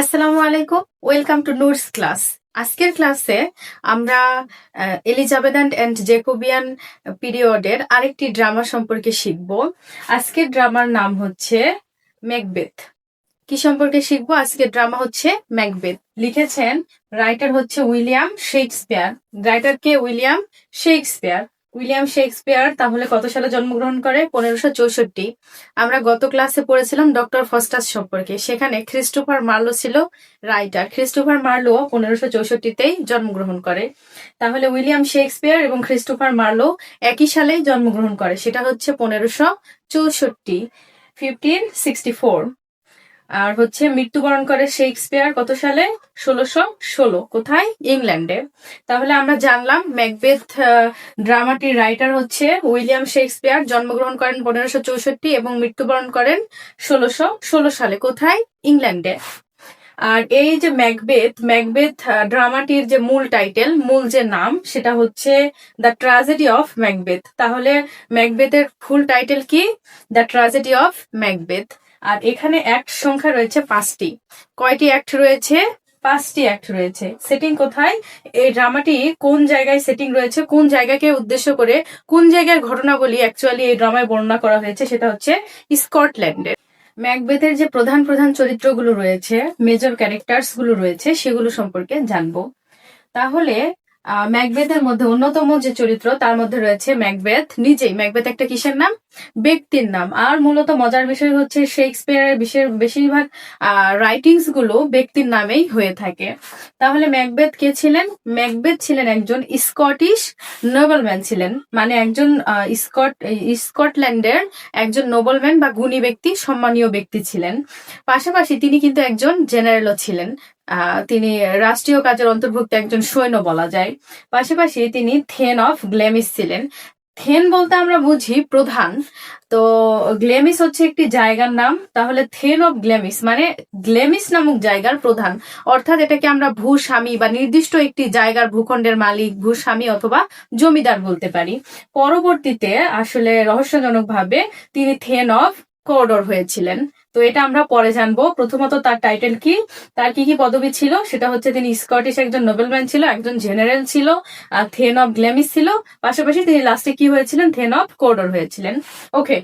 আসসালামু আলাইকুম, welcome to Noor's class. আজকের ক্লাসে আমরা এলিজাবেথ অ্যান্ড জেকোবিয়ান পিরিয়ডের আরেকটি ড্রামা সম্পর্কে শিখব। আজকের ড্রামার নাম হচ্ছে ম্যাকবেথ। কি সম্পর্কে শিখব? আজকের ড্রামা হচ্ছে ম্যাকবেথ। লিখেছেন রাইটার হচ্ছে উইলিয়াম শেক্সপিয়ার। রাইটার কে উইলিয়াম শেক্সপিয়ার। উইলিয়াম শেক্সপিয়ার তাহলে কত সালে জন্মগ্রহণ করে? পনেরোশো চৌষট্টি। আমরা গত ক্লাসে পড়েছিলাম ডক্টর ফস্টাস সম্পর্কে। সেখানে ক্রিস্টোফার মার্লো ছিল রাইটার। ক্রিস্টোফার মার্লো পনেরোশো চৌষট্টিতেই জন্মগ্রহণ করে। তাহলে উইলিয়াম শেক্সপিয়ার এবং ক্রিস্টোফার মার্লো একই সালেই জন্মগ্রহণ করে। সেটা হচ্ছে পনেরোশো চৌষট্টি ফিফটিন সিক্সটি ফোর আর হচ্ছে মৃত্যুবরণ করে শেক্সপিয়ার কত সালে? ষোলোশো ষোলো। কোথায়? ইংল্যান্ডে। তাহলে আমরা জানলাম ম্যাকবেথ ড্রামাটির রাইটার হচ্ছে উইলিয়াম শেক্সপিয়ার। জন্মগ্রহণ করেন পনেরোশো চৌষট্টি এবং মৃত্যুবরণ করেন ষোলোশো ষোলো সালে। কোথায়? ইংল্যান্ডে। আর এই যে ম্যাকবেথ ম্যাকবেথ ড্রামাটির যে মূল টাইটেল, মূল যে নাম, সেটা হচ্ছে দ্য ট্রাজেডি অফ ম্যাকবেথ। তাহলে ম্যাকবেথের ফুল টাইটেল কি? The tragedy of Macbeth. আর এখানে অ্যাক্ট সংখ্যা রয়েছে পাঁচটি। কয়টি অ্যাক্ট রয়েছে? পাঁচটি অ্যাক্ট রয়েছে। সেটিং কোথায়? এই ড্রামাটি কোন জায়গায় সেটিং রয়েছে? কোন জায়গাকে উদ্দেশ্য করে কোন জায়গার ঘটনাবলী অ্যাকচুয়ালি এই ড্রামায় বর্ণনা করা হয়েছে সেটা হচ্ছে স্কটল্যান্ডে ম্যাকবেথের যে প্রধান প্রধান চরিত্রগুলো রয়েছে মেজর ক্যারেক্টার্সগুলো রয়েছে, সেগুলো সম্পর্কে জানব। তাহলে ম্যাকবেথের মধ্যে অন্যতম যে চরিত্র, তার মধ্যে রয়েছে ম্যাকবেথ, নিজেই। ম্যাকবেথ একটা কিসের নাম? ব্যক্তির নাম। আর মূলত মজার বিষয় হচ্ছে শেক্সপিয়ারের বিশেষ বেশিরভাগ রাইটিংসগুলো ব্যক্তির নামেই হয়ে থাকে। তাহলে ম্যাকবেথ কে ছিলেন? ম্যাকবেথ ছিলেন একজন স্কটিশ নোবেলম্যান ছিলেন। মানে একজন স্কট স্কটল্যান্ডের একজন নোবেলম্যান বা গুণী ব্যক্তি, সম্মানীয় ব্যক্তি ছিলেন। পাশাপাশি তিনি কিন্তু একজন জেনারেলও ছিলেন। তিনি রাষ্ট্রীয় কাজের অন্তর্ভুক্ত একজন সৈন্য বলা যায়। পাশাপাশি তিনি থেন অফ গ্লেমিস ছিলেন। থেন বলতে আমরা বুঝি প্রধান। তো গ্লেমিস হচ্ছে একটি জায়গার নাম। তাহলে থেন অফ গ্লেমিস মানে গ্লেমিস নামক জায়গার প্রধান। অর্থাৎ এটাকে আমরা ভূস্বামী বা নির্দিষ্ট একটি জায়গার ভূখণ্ডের মালিক, ভূস্বামী অথবা জমিদার বলতে পারি। পরবর্তীতে আসলে রহস্যজনকভাবে তিনি থেন অফ কোডর হয়েছিলেন। তো এটা আমরা পরে জানব। প্রথমত তার টাইটেল কি? তার কি কি পদবি ছিল? সেটা হচ্ছে তিনি স্কটিশ একজন নোবেলম্যান ছিল, একজন জেনারেল ছিল, আর থেন অফ গ্ল্যামিস ছিল। পাশাপাশি তিনি লাস্টে কি হয়েছিলেন? থেন অফ কোডর হয়েছিলেন। ওকে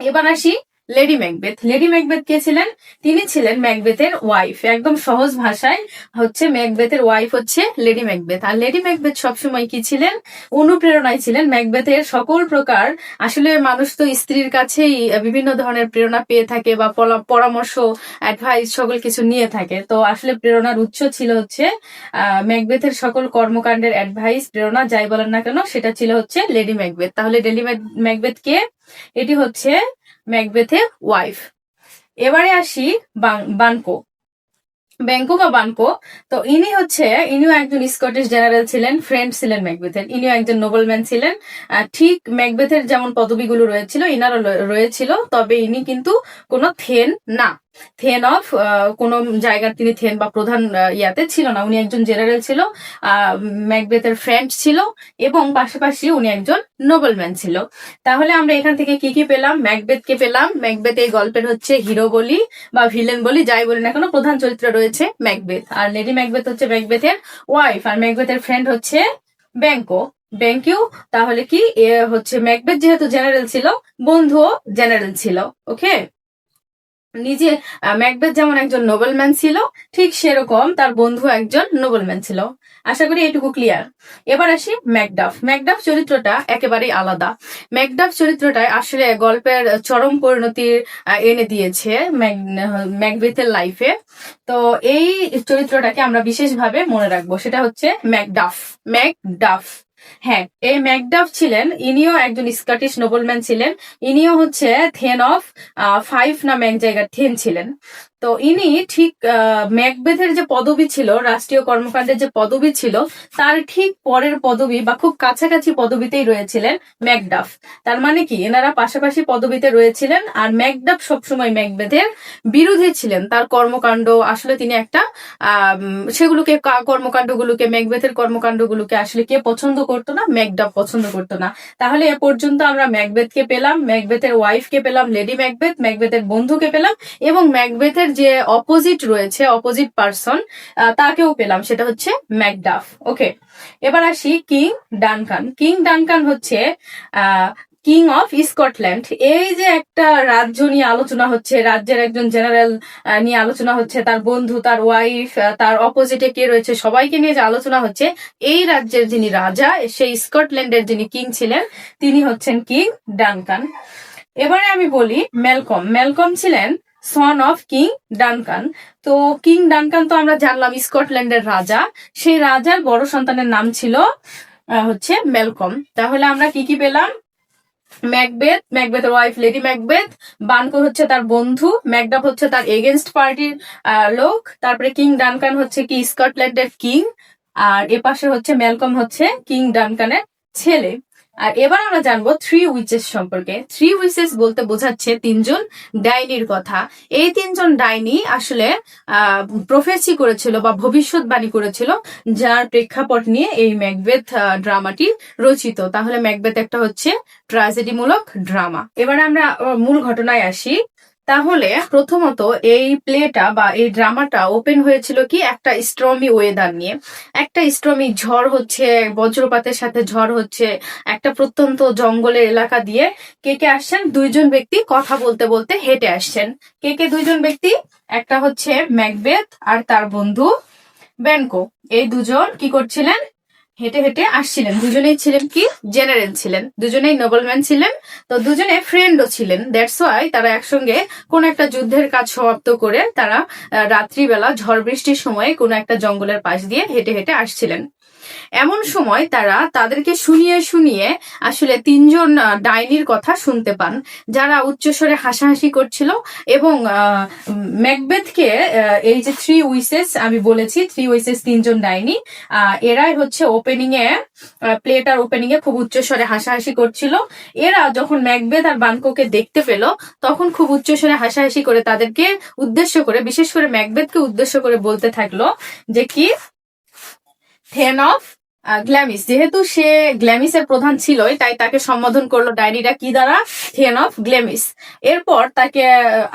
এবার আসি লেডি ম্যাকবেথ। লেডি ম্যাকবেথ কে ছিলেন? তিনি ছিলেন ম্যাকবেথের ওয়াইফ একদম সহজ ভাষায় হচ্ছে ম্যাকবেথের ওয়াইফ হচ্ছে লেডি ম্যাকবেথ। আর লেডি ম্যাকবেথ সবসময় কি ছিলেন? অনুপ্রেরণায় ছিলেন। ম্যাকবেথের সকল প্রকার আসলে মানুষ তো স্ত্রীর কাছেই বিভিন্ন ধরনের প্রেরণা পেয়ে থাকে বা পরামর্শ অ্যাডভাইস সকল কিছু নিয়ে থাকে। তো আসলে প্রেরণার উৎস ছিল হচ্ছে আহ, ম্যাকবেথের সকল কর্মকাণ্ডের অ্যাডভাইস প্রেরণা যাই বলেন না কেন সেটা ছিল হচ্ছে লেডি ম্যাকবেথ। তাহলে লেডি ম্যাকবেথ কে? এটি হচ্ছে ম্যাকবেথের ওয়াইফ এবারে আসি বানকো। ব্যাংকো বা বানকো, তো ইনি হচ্ছে, ইনিও একজন স্কটিশ জেনারেল ছিলেন ফ্রেন্ড ছিলেন ম্যাকবেথের ইনিও একজন নোবেলম্যান ছিলেন। ঠিক ম্যাকবেথের যেমন পদবিগুলো রয়েছিল, ইনারও রয়েছিল, তবে ইনি কিন্তু কোনো থেন না। থেন অফ কোনো জায়গার তিনি থেন বা প্রধান ইয়াতে ছিল না। উনি একজন জেনারেল ছিল ম্যাকবেথের ফ্রেন্ড ছিল এবং পাশাপাশি উনি একজন নোবেলম্যান ছিল। তাহলে আমরা এখান থেকে কি কি পেলাম? ম্যাকবেথকে পেলাম। ম্যাকবেথ এই গল্পের হচ্ছে হিরো বলি বা ভিলেন বলি, যাই বলি না কেন, প্রধান চরিত্র রয়েছে ম্যাকবেথ আর লেডি ম্যাকবেথ হচ্ছে ম্যাকবেথের ওয়াইফ আর ম্যাকবেথের ফ্রেন্ড হচ্ছে ব্যাংকো ব্যাংকিউ তাহলে কি? হচ্ছে ম্যাকবেথ যেহেতু জেনারেল ছিল, বন্ধুও জেনারেল ছিল ওকে নিজে ম্যাকবেথ যেমন একজন নোবেলম্যান ছিল ঠিক সেরকম তার বন্ধু একজন নোবেলম্যান ছিল। আশা করি এটুকু ক্লিয়ার এবার আসি ম্যাকডাফ ম্যাকডাফ চরিত্রটা একেবারেই আলাদা। ম্যাকডাফ চরিত্রটায় আসলে গল্পের চরম পরিণতির আহ, এনে দিয়েছে ম্যাক- ম্যাকবেথের লাইফে তো এই চরিত্রটাকে আমরা বিশেষভাবে মনে রাখব সেটা হচ্ছে ম্যাকডাফ ম্যাকডাফ হ্যাঁ এই ম্যাকডাফ ছিলেন, ইনিও একজন স্কটিশ নোবেলম্যান ছিলেন, ইনিও হচ্ছে থেন অফ ফাইভ নামে এক জায়গার থেন ছিলেন। তো ইনি ঠিক ম্যাকবেথের যে পদবি ছিল, রাষ্ট্রীয় কর্মকাণ্ডের যে পদবি ছিল, তার ঠিক পরের পদবি বা খুব কাছাকাছি পদবিতেই রয়েছিলেন ম্যাকডাফ। তার মানে কি? এনারা পাশাপাশি পদবিতে রয়েছিলেন আর ম্যাকডাফ সবসময় ম্যাকবেথের বিরোধী ছিলেন। তার কর্মকাণ্ড আসলে তিনি একটা সেগুলোকে কর্মকাণ্ডগুলোকে, ম্যাকবেথের কর্মকাণ্ডগুলোকে আসলে কে পছন্দ করতো না, ম্যাকডাফ পছন্দ করতো না। তাহলে এ পর্যন্ত আমরা ম্যাকবেথকে পেলাম, ম্যাকবেথের ওয়াইফকে পেলাম লেডি ম্যাকবেথ, ম্যাকবেথের বন্ধুকে পেলাম এবং ম্যাকবেথের যে অপোজিট রয়েছে অপোজিট পার্সন তাকেও পেলাম, সেটা হচ্ছে ম্যাকডাফ। ওকে এবার আসি কিং ডানকান। কিং ডানকান হচ্ছে কিং অফ স্কটল্যান্ড এই যে একটা রাজ্য নিয়ে আলোচনা হচ্ছে, রাজ্যের একজন জেনারেল নিয়ে আলোচনা হচ্ছে, তার বন্ধু, তার ওয়াইফ তার অপোজিটে কে রয়েছে, সবাইকে নিয়ে যে আলোচনা হচ্ছে, এই রাজ্যের যিনি রাজা, সেই স্কটল্যান্ডের যিনি কিং ছিলেন, তিনি হচ্ছেন কিং ডানকান। এবারে আমি বলি মেলকম মেলকম ছিলেন সন অফ কিং ডানকান তো কিং ডানকান তো আমরা জানলাম স্কটল্যান্ডের রাজা। সেই রাজার বড় সন্তানের নাম ছিল হচ্ছে মেলকম তাহলে আমরা কি কি পেলাম? ম্যাকবেথ ম্যাকবেথের ওয়াইফ লেডি ম্যাকবেথ বানকো হচ্ছে তার বন্ধু। ম্যাকডাফ হচ্ছে তার এগেনস্ট পার্টির লোক। তারপরে কিং ডানকান হচ্ছে কি? স্কটল্যান্ডের কিং আর এ পাশে হচ্ছে মেলকম হচ্ছে কিং ডানকানের ছেলে। আর এবার আমরা জানব থ্রি উইচেস সম্পর্কে। থ্রি উইচেস বলতে বোঝাচ্ছে তিনজন ডাইনির কথা। এই তিনজন ডাইনি আসলে প্রফেসি করেছিল বা ভবিষ্যৎবাণী করেছিল, যার প্রেক্ষাপট নিয়ে এই ম্যাকবেথ ড্রামাটি রচিত। তাহলে ম্যাকবেথ একটা হচ্ছে ট্রাজেডিমূলক ড্রামা এবার আমরা মূল ঘটনায় আসি। তাহলে প্রথমত এই প্লেটা বা এই ড্রামাটা ওপেন হয়েছিল কি একটা স্ট্রমি ওয়েদার নিয়ে। একটা স্ট্রমি ঝড় হচ্ছে, বজ্রপাতের সাথে ঝড় হচ্ছে, একটা প্রত্যন্ত জঙ্গলের এলাকা দিয়ে কে কে আসছেন? দুইজন ব্যক্তি কথা বলতে বলতে হেঁটে আসছেন। কে কে দুইজন ব্যক্তি? একটা হচ্ছে ম্যাকবেথ আর তার বন্ধু ব্যানকো। এই দুজন কি করছিলেন? হেঁটে হেঁটে আসছিলেন। দুজনেই ছিলেন কি? জেনারেল ছিলেন। দুজনেই নোবেলম্যান ছিলেন। তো দুজনে ফ্রেন্ডও ছিলেন। দ্যাটস ওয়াই তারা একসঙ্গে কোন একটা যুদ্ধের কাজ সমাপ্ত করে তারা রাত্রিবেলা ঝড় বৃষ্টির সময় কোন একটা জঙ্গলের পাশ দিয়ে হেঁটে হেঁটে আসছিলেন। এমন সময় তারা তাদেরকে শুনিয়ে শুনিয়ে আসলে তিনজন ডাইনির কথা শুনতে পান, যারা উচ্চস্বরে হাসাহাসি করছিল এবং ম্যাকবেথকে এই যে থ্রি উইসেস আমি বলেছি থ্রি উইসেস তিনজন ডাইনি এরাই হচ্ছে ওপেনিং এ প্লেটার ওপেনিং এ খুব উচ্চস্বরে হাসাহাসি করছিল। এরা যখন ম্যাকবেথ আর বানকোকে দেখতে পেল, তখন খুব উচ্চস্বরে হাসাহাসি করে তাদেরকে উদ্দেশ্য করে, বিশেষ করে ম্যাকবেথকে উদ্দেশ্য করে বলতে থাকল যে কি? Thane of Glamis. যেহেতু সে গ্ল্যামিসের প্রধান ছিলই, তাই তাকে সম্বোধন করল ডায়েরিটা কি দ্বারা? থেন অফ গ্ল্যামিস এরপর তাকে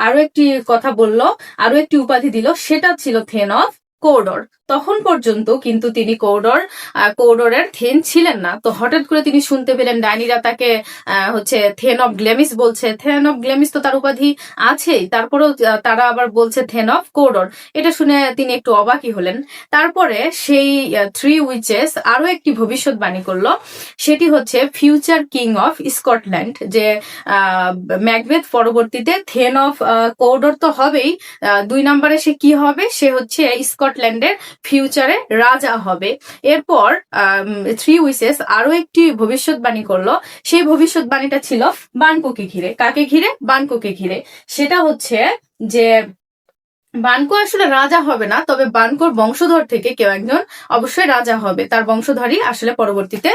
আরও একটি কথা বলল, আরও একটি উপাধি দিল, সেটা ছিল থেন অফ কোডর তখন পর্যন্ত কিন্তু তিনি কৌডর কৌডরের থেন ছিলেন না। তো হঠাৎ করে তিনি শুনতে পেলেন ডাইনিরা তাকে হচ্ছে থেন অফ গ্লেমিস বলছে। থেন অফ গ্লেমিস তো তার উপাধি আছেই। তারপরেও তারা আবার বলছে থেন অফ কৌডর। এটা শুনে তিনি একটু অবাকই হলেন। তারপরে সেই থ্রি উইচেস আরও একটি ভবিষ্যৎবাণী করল। সেটি হচ্ছে ফিউচার কিং অফ স্কটল্যান্ড, যে ম্যাকবেথ পরবর্তীতে থেন অফ কৌডর তো হবেই। দুই নম্বরে সে কি হবে? সে হচ্ছে স্কটল্যান্ডের ফিউচারে রাজা হবে। এরপর থ্রি উইসেস আরও একটি ভবিষ্যৎবাণী করল। সেই ভবিষ্যৎবাণীটা ছিল বানকোকে ঘিরে। কাকে ঘিরে? বানকোকে ঘিরে। সেটা হচ্ছে যে, বানকো আসলে রাজা হবে না, তবে বানকোর বংশধর থেকে কেউ একজন অবশ্যই রাজা হবে। তার বংশধরই আসলে পরবর্তীতে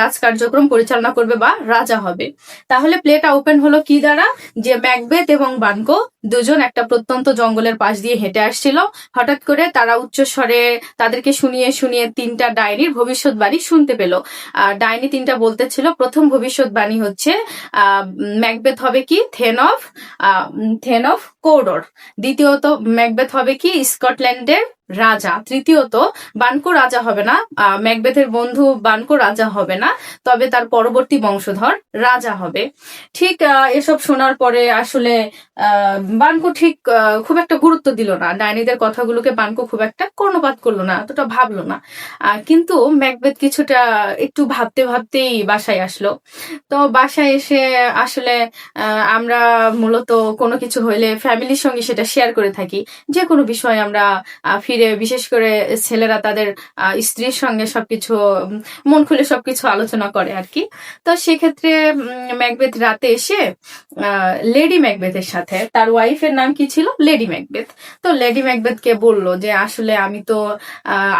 রাজ কার্যক্রম পরিচালনা করবে বা রাজা হবে। তাহলে প্লেটা ওপেন হলো কি দ্বারা? যে ম্যাকবেথ এবং বানকো দুজন একটা প্রত্যন্ত জঙ্গলের পাশ দিয়ে হেঁটে আসছিল। হঠাৎ করে তারা উচ্চ স্বরে তাদেরকে শুনিয়ে শুনিয়ে তিনটা ডাইনির ভবিষ্যৎবাণী শুনতে পেল। ডাইনি তিনটা বলতেছিল প্রথম ভবিষ্যৎবাণী হচ্ছে ম্যাকবেথ হবে কি? Thane of thane of Cawdor. দ্বিতীয়ত, ম্যাকবেথ হবে কি? স্কটল্যান্ডের রাজা, তৃতীয়ত বানকো রাজা হবে না ম্যাকবেথের বন্ধু বানকো রাজা হবে না, তবে তার পরবর্তী বংশধর রাজা হবে। ঠিক এসব শোনার পরে আসলে বানকো ঠিক খুব একটা গুরুত্ব দিল না। ডাইনিদের কথাগুলোকে বানকো খুব একটা কর্ণপাত করল না, এতটা ভাবলো না। কিন্তু ম্যাকবেথ কিছুটা একটু ভাবতে ভাবতেই বাসায় আসলো। তো বাসায় এসে আসলে আমরা মূলত কোনো কিছু হইলে ফ্যামিলির সঙ্গে সেটা শেয়ার করে থাকি। যে কোনো বিষয় আমরা ফিরে বিশেষ করে ছেলেরা তাদের স্ত্রীর সঙ্গে সবকিছু মন খুলে সবকিছু আলোচনা করে আর কি। তো সেক্ষেত্রে ম্যাকবেথ রাতে এসে লেডি ম্যাকবেথের সাথে, তার ওয়াইফের নাম কি ছিল? Lady Macbeth. তো লেডি ম্যাকবেথকে বলল যে, আসলে আমি তো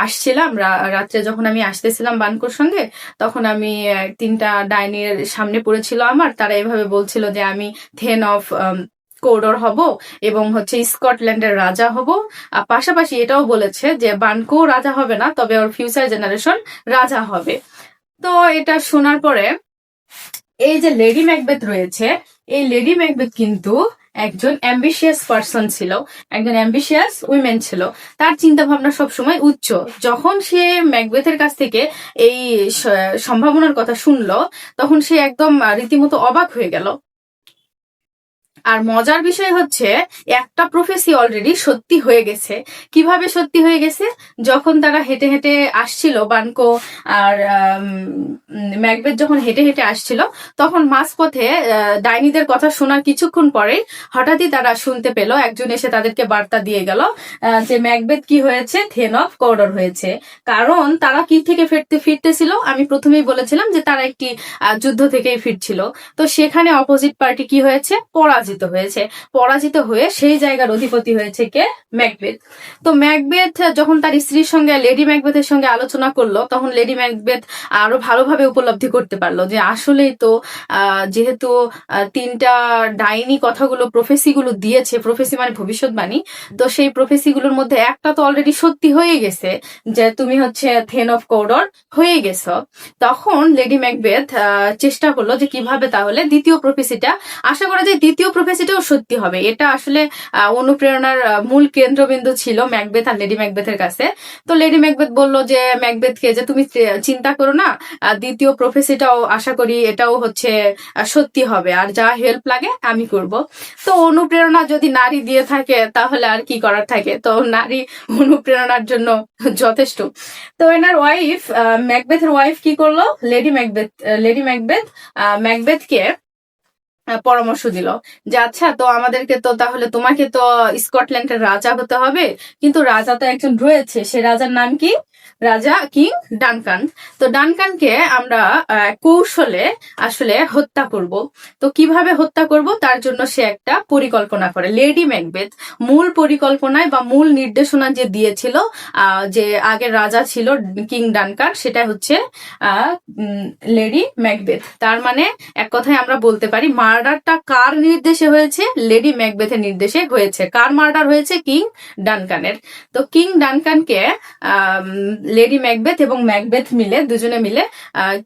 আসছিলাম রাত্রে যখন আমি আসতেছিলাম বানকুর সঙ্গে তখন আমি তিনটা ডাইনির সামনে পড়েছিল আমার। তারা এভাবে বলছিল যে, আমি থেন অফ কোডর হব এবং হচ্ছে স্কটল্যান্ডের রাজা হব। আর পাশাপাশি এটাও বলেছে যে বানকো রাজা হবে না, তবে ওর ফিউচার জেনারেশন রাজা হবে। তো এটা শোনার পরে এই যে লেডি ম্যাকবেথ রয়েছে, এই লেডি ম্যাকবেথ কিন্তু একজন অ্যাম্বিশিয়াস পার্সন ছিল, একজন অ্যাম্বিশিয়াস উইমেন ছিল। তার চিন্তা ভাবনা সবসময় উচ্চ। যখন সে ম্যাকবেথের কাছ থেকে এই সম্ভাবনার কথা শুনলো, তখন সে একদম রীতিমতো অবাক হয়ে গেল। আর মজার বিষয় হচ্ছে, একটা প্রফেসি অলরেডি সত্যি হয়ে গেছে। কীভাবে সত্যি হয়ে গেছে? যখন তারা হেঁটে হেঁটে আসছিল বানকো আর ম্যাকবেথ যখন হেঁটে হেঁটে আসছিল, তখন মাঝপথে ডাইনিদের কথা শোনার কিছুক্ষণ পরে হঠাৎই তারা শুনতে পেল, একজন এসে তাদেরকে বার্তা দিয়ে গেল যে ম্যাকবেথ কি হয়েছে? থেন অফ কর্ডর হয়েছে। কারণ তারা কি থেকে ফিরতে, ফিরতেছিল? আমি প্রথমেই বলেছিলাম যে তারা একটি যুদ্ধ থেকেই ফিরছিল। তো সেখানে অপোজিট পার্টি কি হয়েছে? পরাজিত। হয়েছে। পরাজিত হয়ে সেই জায়গার অধিপতি হয়েছে কে? ম্যাকবেথ। তো ম্যাকবেথ যখন তার স্ত্রীর সঙ্গে, লেডি ম্যাকবেথের সঙ্গে আলোচনা করল, তখন লেডি ম্যাকবেথ আরও ভালোভাবে উপলব্ধি করতে পারল যে আসলেই তো যেহেতু তিনটা ডাইনি কথাগুলো প্রফেসিগুলো দিয়েছে, প্রফেসি মানে ভবিষ্যৎবাণী, তো সেই প্রফেসিগুলোর মধ্যে একটা তো অলরেডি সত্যি হয়ে গেছে যে তুমি হচ্ছে থেন অফ কৌডর হয়ে গেছো। তখন লেডি ম্যাকবেথ চেষ্টা করল যে কীভাবে তাহলে দ্বিতীয় প্রফেসিটা, আশা করা যায় দ্বিতীয় প্রফেসিটাও সত্যি হবে। এটা আসলে অনুপ্রেরণার মূল কেন্দ্রবিন্দু ছিল ম্যাকবেথ আর লেডি ম্যাকবেথের কাছে। তো লেডি ম্যাকবেথ বলল যে, ম্যাকবেথকে যে তুমি চিন্তা করো না দ্বিতীয় প্রফেসিটাও আশা করি এটাও হচ্ছে সত্যি হবে। আর যা হেল্প লাগে, আমি করব। তো অনুপ্রেরণা যদি নারী দিয়ে থাকে, তাহলে আর কি করার থাকে? তো নারী অনুপ্রেরণার জন্য যথেষ্ট। তো এনার ওয়াইফ ম্যাকবেথের ওয়াইফ কি করল? লেডি ম্যাকবেথ লেডি ম্যাকবেথ ম্যাকবেথকে পরামর্শ দিল যে আচ্ছা তো আমাদেরকে তো তাহলে তোমাকে তো স্কটল্যান্ডের রাজা হতে হবে। কিন্তু রাজা তো একজন রয়েছে। সে রাজার নাম কি? রাজা কিং ডানকান। তো ডানকানকে আমরা কৌশলে আসলে হত্যা করব। তো কীভাবে হত্যা করব? তার জন্য সে একটা পরিকল্পনা করে। লেডি ম্যাকবেথ মূল পরিকল্পনায় বা মূল নির্দেশনা যে দিয়েছিল যে আগের রাজা ছিল কিং ডানকান সেটা হচ্ছে লেডি ম্যাকবেথ। তার মানে এক কথায় আমরা বলতে পারি, মার্ডারটা কার নির্দেশে হয়েছে? লেডি ম্যাকবেথের নির্দেশে হয়েছে। কার মার্ডার হয়েছে? কিং ডানকানের। তো কিং ডানকানকে লেডি ম্যাকবেথ এবং ম্যাকবেথ মিলে, দুজনে মিলে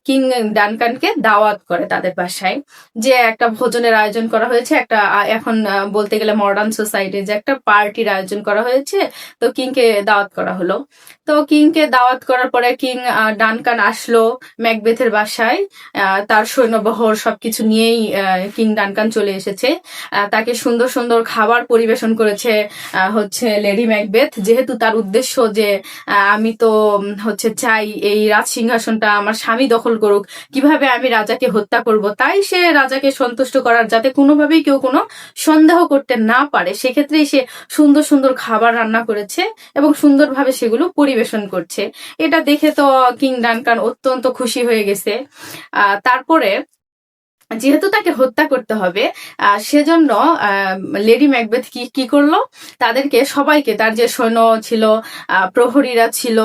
কিং ডানকানকে দাওয়াত করে তাদের বাসায়। যে একটা ভোজনের আয়োজন করা হয়েছে, একটা এখন বলতে গেলে মডার্ন সোসাইটি যে একটা পার্টির আয়োজন করা হয়েছে, তো কিংকে দাওয়াত করা হলো। তো কিংকে দাওয়াত করার পরে কিং ডানকান আসলো ম্যাকবেথের বাসায়। তার সৈন্যবহর সবকিছু নিয়েই কিং ডানকান চলে এসেছে। তাকে সুন্দর সুন্দর খাবার পরিবেশন করেছে হচ্ছে লেডি ম্যাকবেথ। যেহেতু তার উদ্দেশ্য যে আমি তো হচ্ছে চাই এই রাজ সিংহাসনটা আমার স্বামী দখল করুক, কীভাবে আমি রাজাকে হত্যা করব? তাই সে রাজাকে সন্তুষ্ট করার যাতে কোনোভাবেই কেউ কোনো সন্দেহ করতে না পারে। সেক্ষেত্রেই সে সুন্দর সুন্দর খাবার রান্না করেছে এবং সুন্দরভাবে সেগুলো পরিবেশন করছে। এটা দেখে তো কিং ডানকান অত্যন্ত খুশি হয়ে গেছে। তারপরে যেহেতু তাকে হত্যা করতে হবে সেজন্য লেডি ম্যাকবেথ কি কি করল? তাদেরকে সবাইকে, তার যে সৈন্য ছিল প্রহরীরা ছিল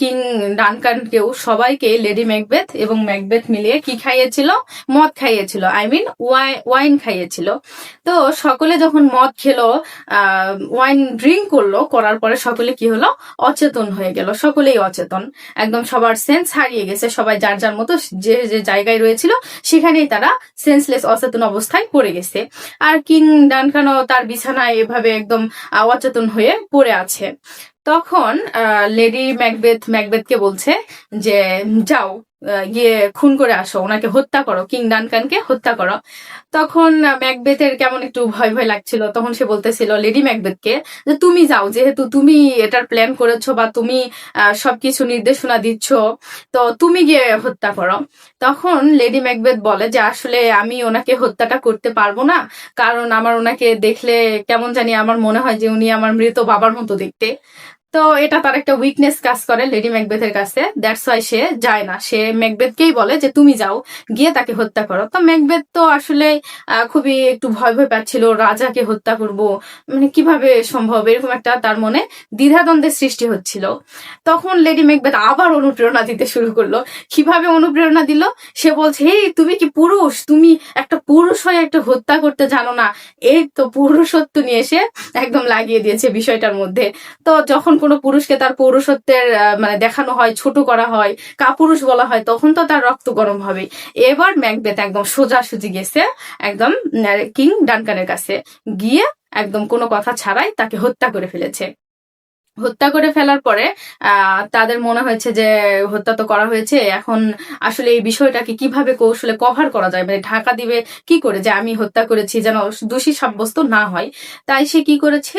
কিং ডানকানকেও সবাইকে লেডি ম্যাকবেথ এবং ম্যাকবেথ মিলিয়ে কি খাইয়েছিল? মদ খাইয়েছিল। I mean wine খাইয়েছিল। তো সকলে যখন মদ খেলো ওয়াইন ড্রিঙ্ক করল, করার পরে সকলে কি হলো? অচেতন হয়ে গেল। সকলেই অচেতন। একদম সবার সেন্স হারিয়ে গেছে। সবাই যার যার মতো যে যে জায়গায় রয়েছিল, সেখানেই তারা সেন্সলেস অচেতন অবস্থায় পড়ে গেছে। আর কিং ডানখানও তার বিছানায় এভাবে একদম অচেতন হয়ে পড়ে আছে। তখন লেডি ম্যাকবেথ, ম্যাকবেথকে বলছে যে, যাও। গিয়ে খুন করে আসো, ওনাকে হত্যা করো, কিং ডানকানকে হত্যা করো। তখন ম্যাকবেথের কেমন একটু ভয় ভয় লাগছিল, তখন সে বলতেছিল লেডি ম্যাকবেথকে যে তুমি যাও, যেহেতু তুমি এটার প্ল্যান করেছ বা তুমি সবকিছু নির্দেশনা দিচ্ছ, তো তুমি গিয়ে হত্যা করো। তখন লেডি ম্যাকবেথ বলে যে, আসলে আমি ওনাকে হত্যাটা করতে পারব না, কারণ আমার ওনাকে দেখলে কেমন জানি আমার মনে হয় যে উনি আমার মৃত বাবার মতো দেখতে। তো এটা তার একটা উইকনেস কাজ করে লেডি ম্যাকবেথের কাছে। দ্যাটস ওয়াই সে যায় না। সে ম্যাকবেথকেই বলে যে, তুমি যাও, গিয়ে তাকে হত্যা করো। তো ম্যাকবেথ তো আসলে খুবই একটু ভয় ভয় পাচ্ছিল, রাজাকে হত্যা করব মানে কীভাবে সম্ভব? এরকম একটা তার মনে দ্বিধাদ্বন্দ্বের সৃষ্টি হচ্ছিল। তখন লেডি ম্যাকবেথ আবার অনুপ্রেরণা দিতে শুরু করল। কীভাবে অনুপ্রেরণা দিল? সে বলছে এই তুমি কি পুরুষ? তুমি একটা পুরুষ হয়ে একটা হত্যা করতে জানো না? এই তো পুরুষত্ব নিয়ে এসে একদম লাগিয়ে দিয়েছে বিষয়টার মধ্যে। তো যখন কোনো পুরুষকে তার পৌরসত্বের মানে দেখানো হয়, ছোট করা হয়, কাপুরুষ বলা হয়, তখন তো তার রক্ত গরম হবে। এবার ম্যাকবেথ একদম সোজাসুজি গেছে, একদম কিং ডানকানের কাছে। গিয়ে একদম কোনো কথা ছাড়াই তাকে হত্যা করে ফেলেছে। হত্যা করে ফেলার পরে তাদের মনে হয়েছে যে হত্যা তো করা হয়েছে এখন আসলে এই বিষয়টাকে কীভাবে কৌশলে কভার করা যায়? মানে ঢাকা দিবে কি করে যে আমি হত্যা করেছি যেন দোষী সাব্যস্ত না হয়? তাই সে কি করেছে?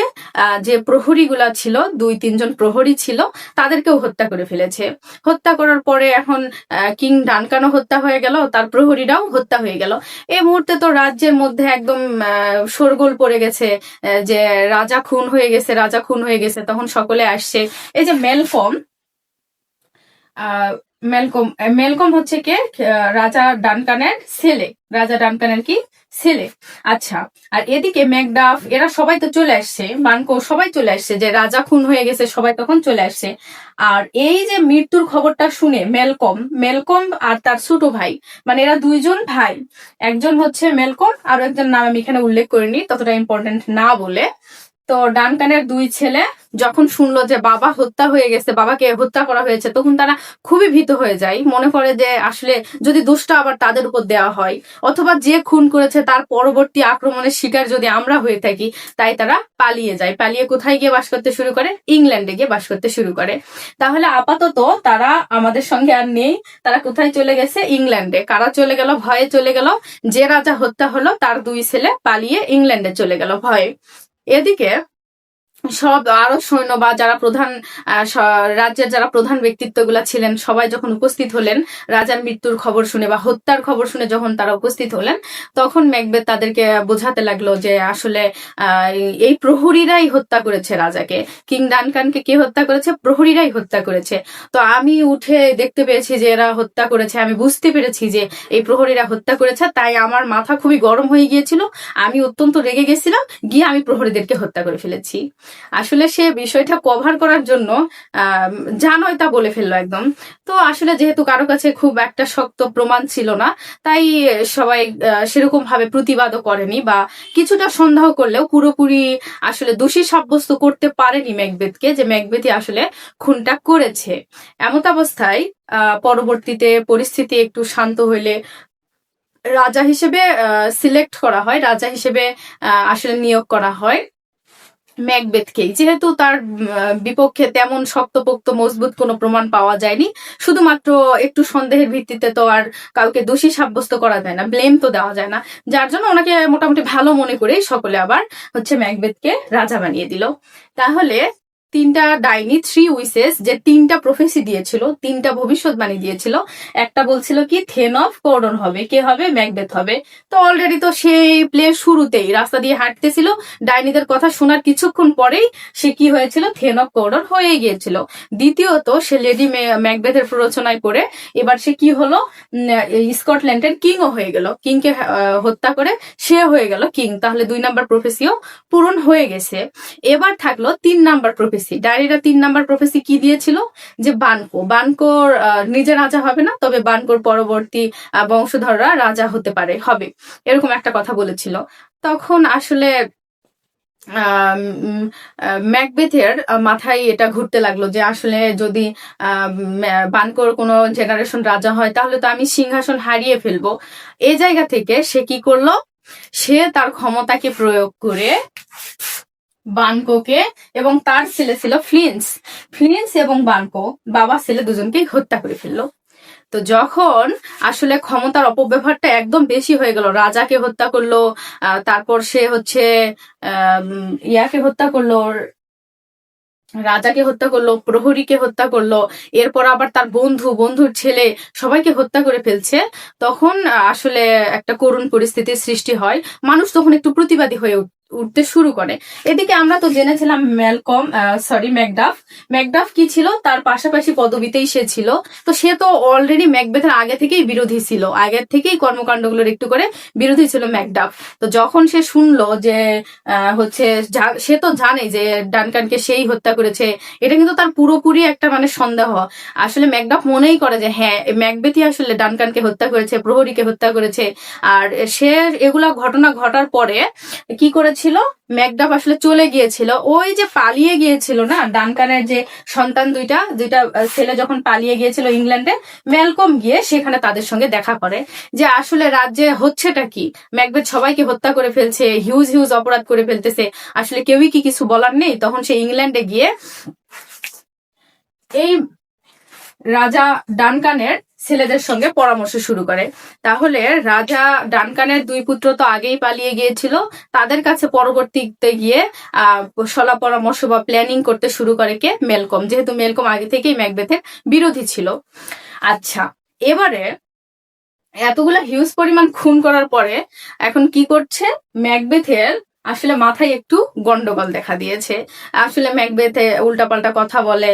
যে প্রহরীগুলা ছিল দুই তিনজন প্রহরী ছিল তাদেরকেও হত্যা করে ফেলেছে। হত্যা করার পরে এখন কিং ডানকানো হত্যা হয়ে গেল তার প্রহরীরাও হত্যা হয়ে গেল। এই মুহূর্তে তো রাজ্যের মধ্যে একদম আহ, শোরগোল পড়ে গেছে যে রাজা খুন হয়ে গেছে রাজা খুন হয়ে গেছে তখন সকলে আসছে। এই যে মেলকম মেলকম মেলকম হচ্ছে কে? রাজা ডানকানের ছেলে। রাজা ডানকানের কি? ছেলে। আচ্ছা আর এদিকে ম্যাকডাফ, এরা সবাই তো চলে আসছে, মানকো সবাই চলে আসছে, যে রাজা খুন হয়ে গেছে, সবাই তখন চলে আসছে। আর এই যে মৃত্যুর খবরটা শুনে মেলকম মেলকম আর তার ছোট ভাই মানে এরা দুইজন ভাই, একজন হচ্ছে মেলকম, আর একজন নাম আমি এখানে উল্লেখ করিনি, ততটা ইম্পর্টেন্ট না বলে। তো ডানকানের দুই ছেলে যখন শুনলো যে বাবা হত্যা হয়ে গেছে, বাবাকে হত্যা করা হয়েছে, তখন তারা খুবই ভীত হয়ে যায়। মনে করে যে আসলে যদি দোষটা আবার তাদের উপর দেওয়া হয়, অথবা যে খুন করেছে তার পরবর্তী আক্রমণের শিকার যদি আমরা হয়ে থাকি, তাই তারা পালিয়ে যায়। পালিয়ে কোথায় গিয়ে বাস করতে শুরু করে? ইংল্যান্ডে গিয়ে বাস করতে শুরু করে। তাহলে আপাতত তারা আমাদের সঙ্গে আর নেই। তারা কোথায় চলে গেছে? ইংল্যান্ডে। কারা চলে গেল? ভয়ে চলে গেল। যে রাজা হত্যা হলো, তার দুই ছেলে পালিয়ে ইংল্যান্ডে চলে গেল ভয়ে। এদিকে সব আরও সৈন্য বা যারা প্রধান রাজ্যের যারা প্রধান ব্যক্তিত্বগুলা ছিলেন, সবাই যখন উপস্থিত হলেন, রাজার মৃত্যুর খবর শুনে বা হত্যার খবর শুনে যখন তারা উপস্থিত হলেন, তখন ম্যাকবেথ তাদেরকে বোঝাতে লাগল যে আসলে এই প্রহরীরাই হত্যা করেছে রাজাকে। কিং ডানকানকে কে হত্যা করেছে? প্রহরীরাই হত্যা করেছে। তো আমি উঠে দেখতে পেয়েছি যে এরা হত্যা করেছে। আমি বুঝতে পেরেছি যে এই প্রহরীরা হত্যা করেছে, তাই আমার মাথা খুবই গরম হয়ে গিয়েছিল। আমি অত্যন্ত রেগে গেছিলাম, গিয়ে আমি প্রহরীদেরকে হত্যা করে ফেলেছি। আসলে সে বিষয়টা কভার করার জন্য জানোই তা বলে ফেলল একদম। তো আসলে যেহেতু কারও কাছে খুব একটা শক্ত প্রমাণ ছিল না, তাই সবাই সেরকম ভাবে প্রতিবাদও করেনি বা কিছুটা সন্দেহ করলেও পুরোপুরি আসলে দোষী সাব্যস্ত করতে পারেনি ম্যাকবেথকে যে ম্যাকবেথই আসলে খুনটা করেছে। এমত অবস্থায় পরবর্তীতে পরিস্থিতি একটু শান্ত হইলে রাজা হিসেবে সিলেক্ট করা হয়, রাজা হিসেবে আসলে নিয়োগ করা হয়। ম্যাকবেথকেই যেহেতু তার বিপক্ষে তেমন শক্তপোক্ত, মজবুত কোনো প্রমাণ পাওয়া যায়নি। শুধুমাত্র একটু সন্দেহের ভিত্তিতে তো আর কাউকে দোষী সাব্যস্ত করা যায় না, ব্লেম তো দেওয়া যায় না। যার জন্য ওনাকে মোটামুটি ভালো মনে করে সকলে আবার হচ্ছে ম্যাকবেথকে রাজা বানিয়ে দিল। তাহলে তিনটা ডাইনি থ্রি উইসেস যে তিনটা প্রফেসি দিয়েছিল, তিনটা ভবিষ্যৎবাণী দিয়েছিল। একটা বলছিল কি থেন অফ কোর্ডন হবে, কে হবে? ম্যাকবেথ হবে। তো অলরেডি তো সেই প্লে শুরুতেই রাস্তা দিয়ে হাঁটতেছিল। ডাইনিদের কথা শোনার কিছুক্ষণ পরেই সে কি হয়েছিল? থেন অফ কোর্ডন হয়ে গিয়েছিল। দ্বিতীয়ত, সে লেডি ম্যাকবেথের প্ররোচনায় করে এবার সে কি হলো? স্কটল্যান্ডের কিংও হয়ে গেল। কিংকে হত্যা করে সে হয়ে গেল কিং তাহলে দুই নাম্বার প্রফেসিও পূরণ হয়ে গেছে। এবার থাকল তিন নাম্বার প্রফেসি ডায়েরিরা তিন নাম্বার প্রফেসি কি দিয়েছিল? যে বানকো। বানকোর নিজে রাজা হবে না, তবে বানকোর পরবর্তী বংশধররা রাজা হতে পারে, হবে। এরকম একটা কথা বলেছিল। তখন আসলে ম্যাকবেথের মাথায় এটা ঘুরতে লাগল যে আসলে যদি বানকোর কোনো জেনারেশন রাজা হয়, তাহলে তো আমি সিংহাসন হারিয়ে ফেলব। এই জায়গা থেকে সে কি করল? সে তার ক্ষমতাকে প্রয়োগ করে বানকোকে এবং তার ছেলে ছিল ফ্লিন্স। ফ্লিন্স এবং বানকো বাবা ছেলে দুজনকেই হত্যা করে ফেলল। তো যখন আসলে ক্ষমতার অপব্যবহারটা একদম বেশি হয়ে গেল, রাজাকে হত্যা করল তারপর সে হচ্ছে ইয়াকে হত্যা করল, রাজাকে হত্যা করল, প্রহরীকে হত্যা করল, এরপর আবার তার বন্ধু, বন্ধুর ছেলে সবাইকে হত্যা করে ফেলছে। তখন আসলে একটা করুণ পরিস্থিতির সৃষ্টি হয়। মানুষ তখন একটু প্রতিবাদী হয়ে উঠতে শুরু করে। এদিকে আমরা তো জেনেছিলাম ম্যালকম সরি ম্যাকডাফ। ম্যাকডাফ কি ছিল? তার পাশাপাশি পদবিতেই সে ছিল। তো সে তো অলরেডি ম্যাকবেথের আগে থেকেই বিরোধী ছিল। আগের থেকেই কর্মকাণ্ডগুলোর একটু করে বিরোধী ছিল ম্যাকডাফ। তো যখন সে শুনলো যে হচ্ছে সে তো জানে যে ডানকানকে সেই হত্যা করেছে। এটা কিন্তু তার পুরোপুরি একটা মানে সন্দেহ। আসলে ম্যাকডাফ মনেই করে যে হ্যাঁ ম্যাকবেথই আসলে ডানকানকে হত্যা করেছে, প্রহরীকে হত্যা করেছে। আর সে এগুলা ঘটনা ঘটার পরে কি করেছিল হয়েছিল ম্যাকডাফ আসলে চলে গিয়েছিল। ওই যে পালিয়ে গিয়েছিল না, ডানকানের যে সন্তান দুইটা দুইটা ছেলে যখন পালিয়ে গিয়েছিল ইংল্যান্ডে, ম্যালকম গিয়ে সেখানে তাদের সঙ্গে দেখা করে যে আসলে রাজ্যে হচ্ছেটা কি? ম্যাকবেথ সবাইকে হত্যা করে ফেলছে, হিউজ হিউজ অপরাধ করে ফেলতেছে। আসলে কেউই কি কিছু বলার নেই? তখন সে ইংল্যান্ডে গিয়ে এই রাজা ডানকানের ছেলেদের সঙ্গে পরামর্শ শুরু করে। তাহলে রাজা ডানকানের দুই পুত্র তো আগেই পালিয়ে গিয়েছিল। তাদের কাছে পরবর্তীতে গিয়ে সলা পরামর্শ বা প্ল্যানিং করতে শুরু করে কে? মেলকম। যেহেতু মেলকম আগে থেকেই ম্যাকবেথের বিরোধী ছিল। আচ্ছা এবারে এতগুলা হিউজ পরিমাণ খুন করার পরে এখন কি করছে? ম্যাকবেথের আসলে মাথায় একটু গন্ডগোল দেখা দিয়েছে। আসলে ম্যাকবেথে উল্টাপাল্টা কথা বলে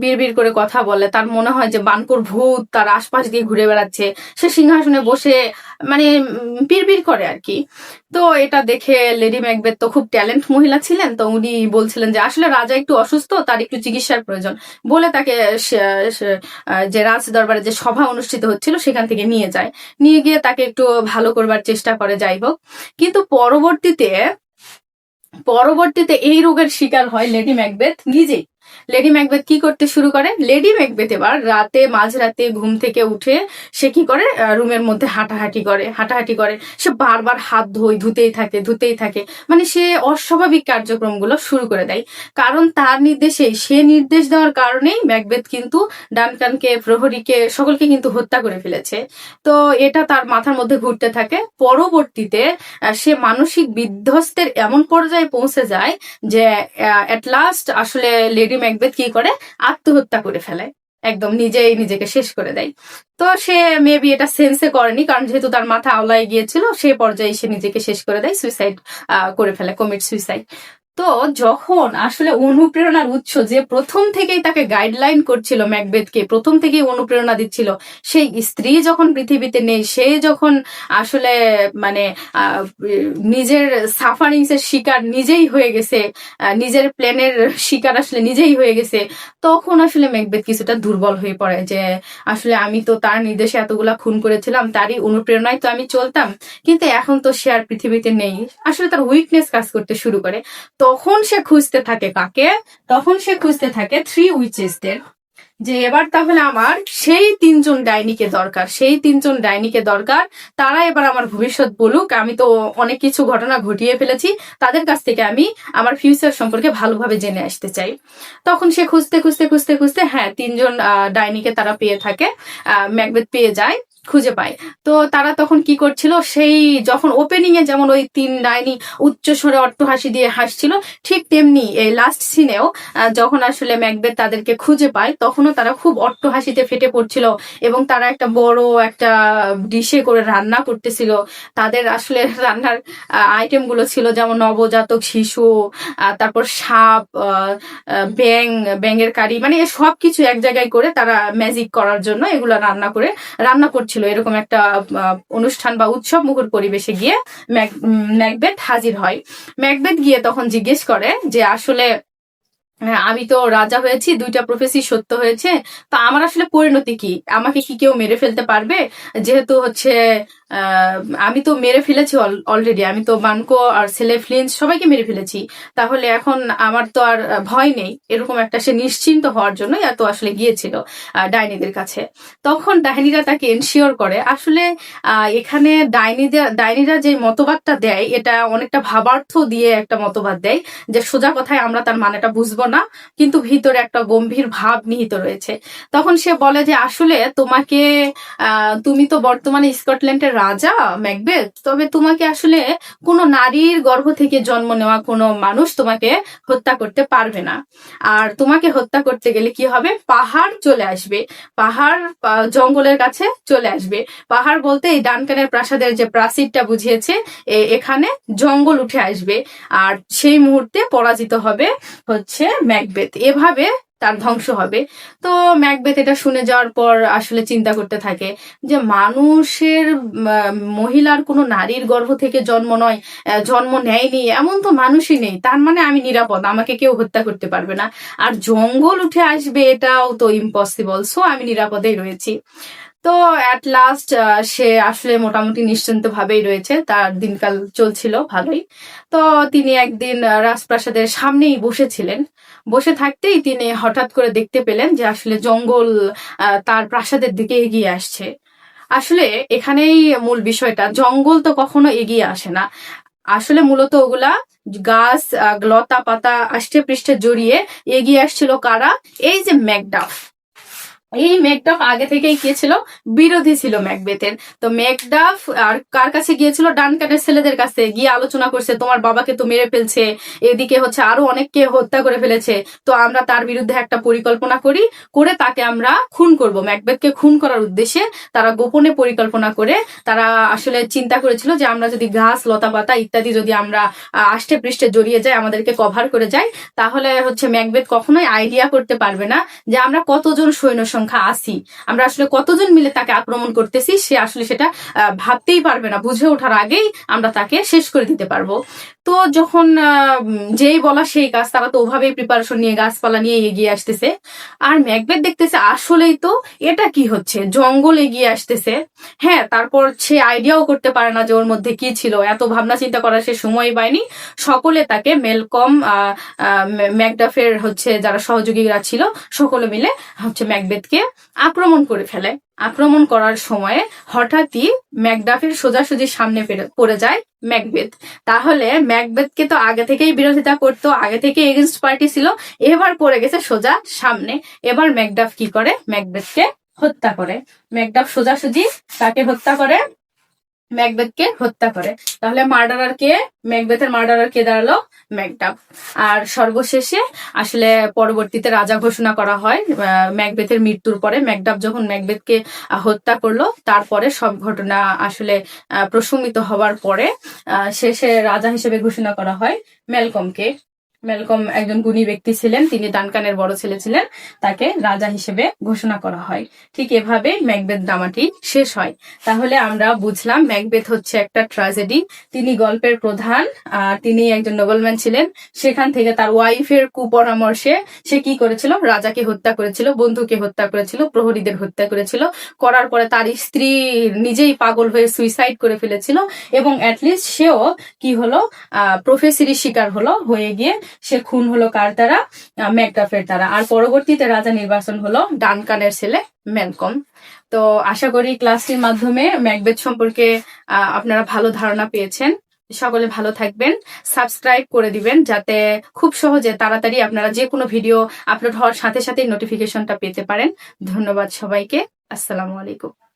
বিড়বিড় করে কথা বলে, তার মনে হয় যে বানকুর ভূত তার আশপাশ দিয়ে ঘুরে বেড়াচ্ছে। সে সিংহাসনে বসে মানে বিড়বিড় করে আর কি তো এটা দেখে লেডি ম্যাকবেথ তো খুব ট্যালেন্ট মহিলা ছিলেন, তো উনি বলছিলেন যে, আসলে রাজা একটু অসুস্থ, তার একটু চিকিৎসার প্রয়োজন। বলে তাকে যে রাজ দরবারে যে সভা অনুষ্ঠিত হচ্ছিল, সেখান থেকে নিয়ে যায়। নিয়ে গিয়ে তাকে একটু ভালো করবার চেষ্টা করে যাই হোক। কিন্তু পরবর্তীতে পরবর্তীতে এই রোগের শিকার হয় লেডি ম্যাকবেথ নিজেই। লেডি ম্যাকবেথ কি করতে শুরু করে? লেডি ম্যাকবেথ এবার রাতে, মাঝরাতে ঘুম থেকে উঠে সে কি করে? রুমের মধ্যে হাঁটাহাঁটি করে হাঁটাহাঁটি করে। সে বারবার হাত ধোয়, ধুতেই থাকে ধুতেই থাকে। মানে সে অস্বাভাবিক কার্যক্রমগুলো শুরু করে দেয়। কারণ তার নির্দেশেই সে নির্দেশ দেওয়ার কারণেই ম্যাকবেথ কিন্তু ডানকানকে, প্রহরীকে, সকলকে কিন্তু হত্যা করে ফেলেছে। তো এটা তার মাথার মধ্যে ঘুরতে থাকে। পরবর্তীতে সে মানসিক বিধ্বস্তের এমন পর্যায়ে পৌঁছে যায় যে এট লাস্ট আসলে লেডি ম্যাকবেথ কি করে? আত্মহত্যা করে ফেলে। একদম নিজেই নিজেকে শেষ করে দেয়। তো সে মেবি এটা সেন্সে করেনি, কারণ যেহেতু তার মাথা আওলায় গিয়েছিল, সে পর্যায়ে সে নিজেকে শেষ করে দেয় সুইসাইড করে ফেলে কমিট সুইসাইড তো যখন আসলে অনুপ্রেরণার উৎস যে প্রথম থেকেই তাকে গাইডলাইন করছিল ম্যাকবেথকে, প্রথম থেকেই অনুপ্রেরণা দিচ্ছিল, সেই স্ত্রী যখন পৃথিবীতে নেই, সে যখন আসলে মানে নিজের সাফারিংস এর শিকার নিজেই হয়ে গেছে নিজের প্লেনের শিকার আসলে নিজেই হয়ে গেছে, তখন আসলে ম্যাকবেথ কিছুটা দুর্বল হয়ে পড়ে যে, আসলে আমি তো তার নির্দেশে এতগুলা খুন করেছিলাম, তারই অনুপ্রেরণায় তো আমি চলতাম, কিন্তু এখন তো সে আর পৃথিবীতে নেই। আসলে তার উইকনেস কাজ করতে শুরু করে। তখন সে খুঁজতে থাকে কাকে? তখন সে খুঁজতে থাকে থ্রি উইচেসদের যে এবার তাহলে আমার সেই তিনজন ডাইনিকে দরকার, সেই তিনজন ডাইনিকে দরকার। তারা এবার আমার ভবিষ্যৎ বলুক, আমি তো অনেক কিছু ঘটনা ঘটিয়ে ফেলেছি, তাদের কাছ থেকে আমি আমার ফিউচার সম্পর্কে ভালোভাবে জেনে আসতে চাই। তখন সে খুঁজতে খুঁজতে খুঁজতে খুঁজতে হ্যাঁ তিনজন ডাইনিকে তারা পেয়ে থাকে ম্যাকবেথ পেয়ে যায়। খুঁজে পায়। তো তারা তখন কি করছিল? সেই যখন ওপেনিং এ যেমন ওই তিন ডাইনি উচ্চ স্বরে অট্টহাসি দিয়ে হাসছিল, ঠিক তেমনি এই লাস্ট সিনেও যখন আসলে ম্যাকবেথ তাদেরকে খুঁজে পায়, তখনও তারা খুব অট্টহাসিতে ফেটে পড়ছিল এবং তারা একটা বড় একটা ডিশে করে রান্না করতেছিল। তাদের আসলে রান্নার আইটেমগুলো ছিল যেমন নবজাতক শিশু তারপর সাপ ব্যাং ব্যাঙের কারি মানে সব কিছু এক জায়গায় করে তারা ম্যাজিক করার জন্য এগুলো রান্না করে, রান্না করছিল এরকম একটা অনুষ্ঠান বা উৎসব মুখর পরিবেশে গিয়ে ম্যাক- উম, ম্যাকবেথ হাজির হয়। ম্যাকবেথ গিয়ে তখন জিজ্ঞেস করে যে আসলে হ্যাঁ, আমি তো রাজা হয়েছি দুইটা প্রফেসি সত্য হয়েছে তা আমার আসলে পরিণতি কি? আমাকে কি কেউ মেরে ফেলতে পারবে? যেহেতু হচ্ছে আমি তো মেরে ফেলেছি অলরেডি আমি তো বানকো আর ছেলে ফ্লিন্স সবাইকে মেরে ফেলেছি। তাহলে এখন আমার তো আর ভয় নেই। এরকম একটা সে নিশ্চিন্ত হওয়ার জন্য এত আসলে গিয়েছিল ডাইনিদের কাছে। তখন ডাইনিরা তাকে এনশিওর করে। আসলে এখানে ডাইনিদের, ডাইনিরা যে মতবাদটা দেয়, এটা অনেকটা ভাবার্থ দিয়ে একটা মতবাদ দেয় যে সোজা কথায় আমরা তার মানেটা বুঝব না, কিন্তু ভিতরে একটা গম্ভীর ভাব নিহিত রয়েছে। তখন সে বলে যে, আসলে তোমাকে তুমি তো বর্তমানে স্কটল্যান্ডের রাজা ম্যাকবেথ, তবে তোমাকে আসলে কোনো নারীর গর্ভ থেকে জন্ম নেওয়া কোনো মানুষ তোমাকে হত্যা করতে পারবে না। আর তোমাকে হত্যা করতে গেলে কি হবে? পাহাড় চলে আসবে। পাহাড় জঙ্গলের কাছে চলে আসবে। পাহাড় বলতে এই ডানকানের প্রাসাদের যে প্রাচীরটা বুঝিয়েছে এখানে জঙ্গল উঠে আসবে। আর সেই মুহূর্তে পরাজিত হবে হচ্ছে ম্যাকবেথ। এভাবে তার ধ্বংস হবে। তো ম্যাকবেথ এটা শুনে যাওয়ার পর আসলে চিন্তা করতে থাকে যে মানুষের মহিলার কোনো নারীর গর্ভ থেকে জন্ম নয় জন্ম নেয়নি, এমন তো মানুষই নেই। তার মানে আমি নিরাপদ, আমাকে কেউ হত্যা করতে পারবে না। আর জঙ্গল উঠে আসবে এটাও তো ইম্পসিবল সো আমি নিরাপদেই রয়েছি। তো অ্যাট লাস্ট সে আসলে মোটামুটি নিশ্চিন্ত ভাবেই রয়েছে, তার দিনকাল চলছিল, ভালোই। তো তিনি একদিন রাজপ্রাসাদের সামনেই বসেছিলেন। বসে থাকতেই তিনি হঠাৎ করে দেখতে পেলেন যে আসলে জঙ্গল তার প্রাসাদের দিকে এগিয়ে আসছে। আসলে এখানেই মূল বিষয়টা, জঙ্গল তো কখনো এগিয়ে আসে না। আসলে মূলত ওগুলা গাছ লতা পাতা আষ্টে পৃষ্ঠে জড়িয়ে এগিয়ে আসছিল কারা? এই যে ম্যাকডাফ। এই মেকডাফ আগে থেকেই কি ছিল? বিরোধী ছিল ম্যাকবেথের। তো মেকডাফ আর কার কাছে গিয়েছিল? ডানকানের ছেলেদের কাছে। গিয়ে আলোচনা করছে, তোমার বাবাকে তো মেরে ফেলছে। এদিকে হচ্ছে আরও অনেককে হত্যা করে ফেলেছে। তো আমরা তার বিরুদ্ধে একটা পরিকল্পনা করি, করে তাকে আমরা খুন করব। ম্যাকবেথকে খুন করার উদ্দেশ্যে তারা গোপনে পরিকল্পনা করে, তারা আসলে চিন্তা করেছিল যে আমরা যদি গাছ লতা পাতা ইত্যাদি যদি আমরা আষ্টে পৃষ্ঠে জড়িয়ে যাই, আমাদেরকে কভার করে যাই, তাহলে হচ্ছে ম্যাকবেথ কখনোই আইডিয়া করতে পারবে না যে আমরা কতজন সৈন্য সংখ্যা আছি আমরা আসলে কতজন মিলে তাকে আক্রমণ করতেছি, সে আসলে সেটা ভাবতেই পারবে না। বুঝে ওঠার আগেই আমরা তাকে শেষ করে দিতে পারব। তো যখন যেই বলা সেই কাজ তারা তো ওভাবেই প্রিপারেশন নিয়ে গাছপালা নিয়ে এগিয়ে আসতেছে। আর ম্যাকবেথ দেখতেছে আসলেই তো এটা কি হচ্ছে? জঙ্গল এগিয়ে আসতেছে। হ্যাঁ তারপর সে আইডিয়াও করতে পারে না যে ওর মধ্যে কি ছিল। এত ভাবনা চিন্তা করার সে সময় পায়নি। সকলে তাকে মেলকম ম্যাকডাফের হচ্ছে যারা সহযোগীরা ছিল, সকলে মিলে হচ্ছে ম্যাকবেথকে আক্রমণ করে ফেলে। আক্রমণ করার সময়ে হঠাৎই ম্যাকডাফের সোজাসুজি সামনে পড়ে যায় ম্যাকবেথ। তাহলে ম্যাকবেথকে তো আগে থেকেই বিরোধিতা করতো, আগে থেকে এগেনস্ট পার্টি ছিল, এবার পড়ে গেছে সোজা সামনে। এবার ম্যাকডাফ কি করে? ম্যাকবেথকে হত্যা করে। ম্যাকডাফ সোজাসুজি তাকে হত্যা করে। ম্যাকবেথকে হত্যা করে। তাহলে মার্ডারার কে ম্যাকবেথের মার্ডারার কে দাঁড়াল ম্যাকডাফ আর সর্বশেষে আসলে পরবর্তীতে রাজা ঘোষণা করা হয় ম্যাকবেথের মৃত্যুর পরে। ম্যাকডাফ যখন ম্যাকবেথকে হত্যা করল, তারপরে সব ঘটনা আসলে প্রশমিত হওয়ার পরে শেষে রাজা হিসেবে ঘোষণা করা হয় মেলকমকে মেলকম একজন গুণী ব্যক্তি ছিলেন, তিনি ডানকানের বড় ছেলে ছিলেন, তাকে রাজা হিসেবে ঘোষণা করা হয়। ঠিক এভাবে ম্যাকবেথ ড্রামাটি শেষ হয়। তাহলে আমরা বুঝলাম ম্যাকবেথ হচ্ছে একটা ট্র্যাজেডি। তিনি গল্পের প্রধান, আর তিনি একজন নোবেলম্যান ছিলেন। সেখান থেকে তার ওয়াইফের কুপরামর্শে সে কি করেছিল? রাজাকে হত্যা করেছিল, বন্ধুকে হত্যা করেছিল, প্রহরীদের হত্যা করেছিল। করার পরে তার স্ত্রী নিজেই পাগল হয়ে সুইসাইড করে ফেলেছিল এবং অ্যাটলিস্ট সেও কি হলো? প্রফেসরি শিকার হলো, হয়ে গিয়ে সে খুন হলো কার দ্বারা? ম্যাকডাফের দ্বারা। আর পরবর্তীতে রাজা নির্বাচন হলো ডানকানের ছেলে ম্যানকম। তো আশা করি ক্লাসটির মাধ্যমে ম্যাকবেথ সম্পর্কে আপনারা ভালো ধারণা পেয়েছেন। সকলে ভালো থাকবেন। সাবস্ক্রাইব করে দিবেন যাতে খুব সহজে তাড়াতাড়ি আপনারা যে কোনো ভিডিও আপলোড হওয়ার সাথে সাথে নোটিফিকেশনটা পেতে পারেন। ধন্যবাদ সবাইকে। আসসালামু আলাইকুম।